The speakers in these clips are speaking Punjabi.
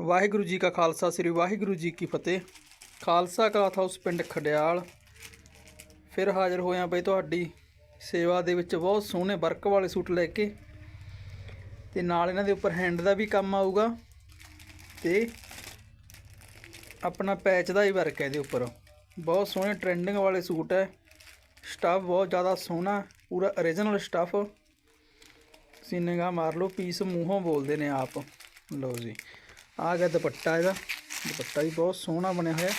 ਵਾਹਿਗੁਰੂ ਜੀ ਕਾ ਖਾਲਸਾ, ਸ੍ਰੀ ਵਾਹਿਗੁਰੂ ਜੀ ਕੀ ਫਤਿਹ। ਖਾਲਸਾ ਕਲਾਥ ਹਾਊਸ ਪਿੰਡ ਖਡਿਆਲ। ਫਿਰ ਹਾਜ਼ਰ ਹੋਇਆ ਬਈ ਤੁਹਾਡੀ ਸੇਵਾ ਦੇ ਵਿੱਚ ਬਹੁਤ ਸੋਹਣੇ ਵਰਕ ਵਾਲੇ ਸੂਟ ਲੈ ਕੇ। ਤੇ ਨਾਲ ਇਹਨਾਂ ਦੇ ਉੱਪਰ ਹੈਂਡ ਦਾ ਵੀ ਕੰਮ ਆਊਗਾ। ਤੇ ਆਪਣਾ ਪੈਚ ਦਾ ਹੀ ਵਰਕ ਹੈ ਇਹਦੇ ਉੱਪਰ। ਬਹੁਤ ਸੋਹਣੇ ਟ੍ਰੈਂਡਿੰਗ ਵਾਲੇ ਸੂਟ ਹੈ। ਸਟਾਫ ਬਹੁਤ ਜ਼ਿਆਦਾ ਸੋਹਣਾ, ਪੂਰਾ origignal ਸਟਾਫ ਤੁਸੀਂ ਨਿਗਾਹ ਮਾਰ ਲਓ ਪੀਸ ਮੂੰਹੋਂ ਬੋਲਦੇ ਨੇ ਆਪ। ਲਓ ਜੀ। ਆ ਗਿਆ ਦੁਪੱਟਾ ਇਹਦਾ। ਦੁਪੱਟਾ ਵੀ ਬਹੁਤ ਸੋਹਣਾ ਬਣਿਆ ਹੋਇਆ।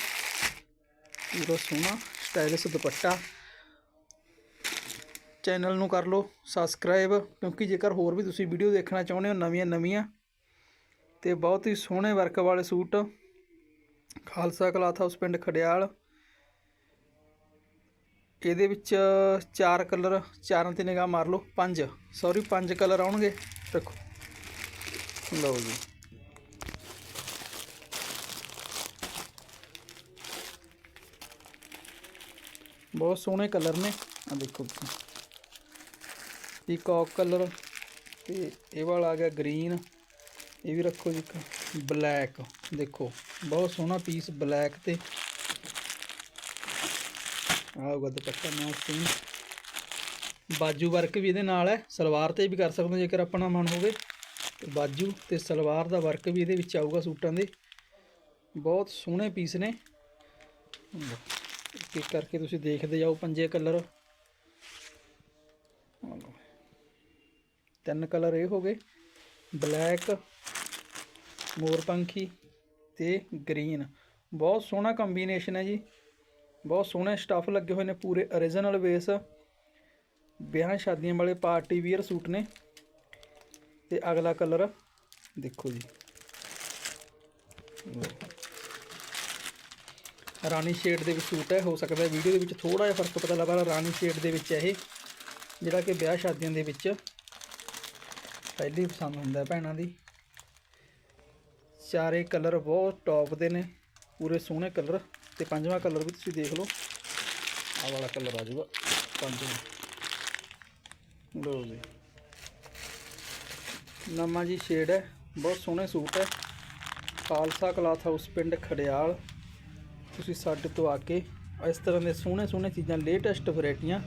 ਪੂਰਾ ਸੋਹਣਾ ਸਟਾਈਲਿਸ਼ ਦੁਪੱਟਾ। ਚੈਨਲ ਨੂੰ ਕਰ ਲਓ ਸਬਸਕ੍ਰਾਈਬ ਕਿਉਂਕਿ ਜੇਕਰ ਹੋਰ ਵੀ ਤੁਸੀਂ ਵੀਡੀਓ ਦੇਖਣਾ ਚਾਹੁੰਦੇ ਹੋ, ਨਵੀਆਂ ਨਵੀਆਂ, ਤੇ ਬਹੁਤ ਹੀ ਸੋਹਣੇ ਵਰਕ ਵਾਲੇ ਸੂਟ। ਖਾਲਸਾ ਕਲਾਥ ਹਾਊਸ ਪਿੰਡ ਖੜਿਆਲ ਇਹਦੇ ਵਿੱਚ ਚਾਰ ਕਲਰ ਚਾਰਾਂ ਤੇ ਨਿਗਾਹ ਮਾਰ ਲਓ, ਪੰਜ। ਸੌਰੀ ਪੰਜ ਕਲਰ ਆਉਣਗੇ। ਦੇਖੋ। ਲਓ ਜੀ। ਬਹੁਤ ਸੋਹਣੇ ਕਲਰ ਨੇ। ਆ ਦੇਖੋ ਤੁਸੀਂ। ਪੀਕੌਕ ਕਲਰ ਤੇ ਇਹ ਵਾਲਾ ਆ ਗਿਆ ਗ੍ਰੀਨ ਇਹ ਵੀ ਰੱਖੋ ਜੀ ਇੱਕ। ਬਲੈਕ ਦੇਖੋ, ਬਹੁਤ ਸੋਹਣਾ ਪੀਸ ਬਲੈਕ ਤੇ। ਆਊਗਾ ਦੁਪੱਟਾ ਨਾਲ ਸਿੰਘ ਬਾਜੂ ਵਰਕ ਵੀ ਇਹਦੇ ਨਾਲ ਹੈ। ਸਲਵਾਰ ਤੇ ਵੀ ਕਰ ਸਕਦੇ ਹੋ ਜੇਕਰ ਆਪਣਾ ਮਨ ਹੋਵੇ। ਤੇ ਬਾਜੂ ਤੇ ਸਲਵਾਰ ਦਾ ਵਰਕ ਵੀ ਇਹਦੇ ਵਿੱਚ ਆਊਗਾ ਸੂਟਾਂ ਦੇ। ਬਹੁਤ ਸੋਹਣੇ ਪੀਸ ਨੇ। ਇੱਕ ਇੱਕ ਕਰਕੇ ਤੁਸੀਂ ਦੇਖਦੇ ਜਾਓ ਪੰਜੇ ਕਲਰ? ਤਿੰਨ ਕਲਰ ਇਹ ਹੋ ਗਏ। ਬਲੈਕ ਮੋਰਪੰਖੀ ਤੇ ਗ੍ਰੀਨ। ਬਹੁਤ ਸੋਹਣਾ ਕੰਬੀਨੇਸ਼ਨ ਹੈ ਜੀ। ਬਹੁਤ ਸੋਹਣੇ ਸਟੱਫ ਲੱਗੇ ਹੋਏ ਨੇ ਪੂਰੇ origignal ਬੇਸ ਵਿਆਹ ਸ਼ਾਦੀਆਂ ਵਾਲੇ ਪਾਰਟੀ ਵੀਅਰ ਸੂਟ ਨੇ। ਤੇ ਅਗਲਾ ਕਲਰ ਦੇਖੋ ਜੀ। ਰਾਣੀ ਸ਼ੇਡ ਦੇ ਵਿੱਚ ਸੂਟ ਹੈ, ਹੋ ਸਕਦਾ ਵੀਡੀਓ ਦੇ ਵਿੱਚ ਥੋੜਾ ਜਿਹਾ ਫ਼ਰਕ ਪਤਾ ਲੱਗਾ, ਰਾਣੀ ਸ਼ੇਡ ਦੇ ਵਿੱਚ ਹੈ ਇਹ। ਜਿਹੜਾ ਕਿ ਵਿਆਹ ਸ਼ਾਦੀਆਂ ਦੇ ਵਿੱਚ ਪਹਿਲੀ ਪਸੰਦ ਹੁੰਦਾ ਭੈਣਾਂ ਦੀ। ਚਾਰੇ ਕਲਰ ਬਹੁਤ ਟੌਪ ਦੇ ਨੇ, ਪੂਰੇ ਸੋਹਣੇ ਕਲਰ ਤੇ ਪੰਜਵਾਂ ਕਲਰ ਵੀ ਤੁਸੀਂ ਦੇਖ ਲਓ। ਆਹ ਵਾਲਾ ਕਲਰ ਆ ਜਾਊਗਾ, ਪੰਜਵਾਂ। ਲਓ ਜੀ। ਨਵਾਂ ਜੀ ਸ਼ੇਡ ਹੈ, ਬਹੁਤ ਸੋਹਣੇ ਸੂਟ ਹੈ। ਖਾਲਸਾ ਕਲਾਥ ਹਾਊਸ ਪਿੰਡ ਖੜਿਆਲ। ਤੁਸੀਂ ਸਾਡੇ ਤੋਂ ਆ ਕੇ ਇਸ ਤਰ੍ਹਾਂ ਦੇ ਸੋਹਣੇ ਸੋਹਣੇ ਚੀਜ਼ਾਂ ਲੇਟੈਸਟ ਵੈਰਾਈਟੀਆਂ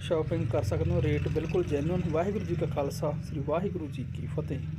ਸ਼ਾਪਿੰਗ ਕਰ ਸਕਦੇ ਹੋ। ਰੇਟ ਬਿਲਕੁਲ ਜੈਨੂਅਨ ਵਾਹਿਗੁਰੂ ਜੀ ਕਾ ਖਾਲਸਾ, ਸ੍ਰੀ ਵਾਹਿਗੁਰੂ ਜੀ ਕੀ ਫਤਿਹ।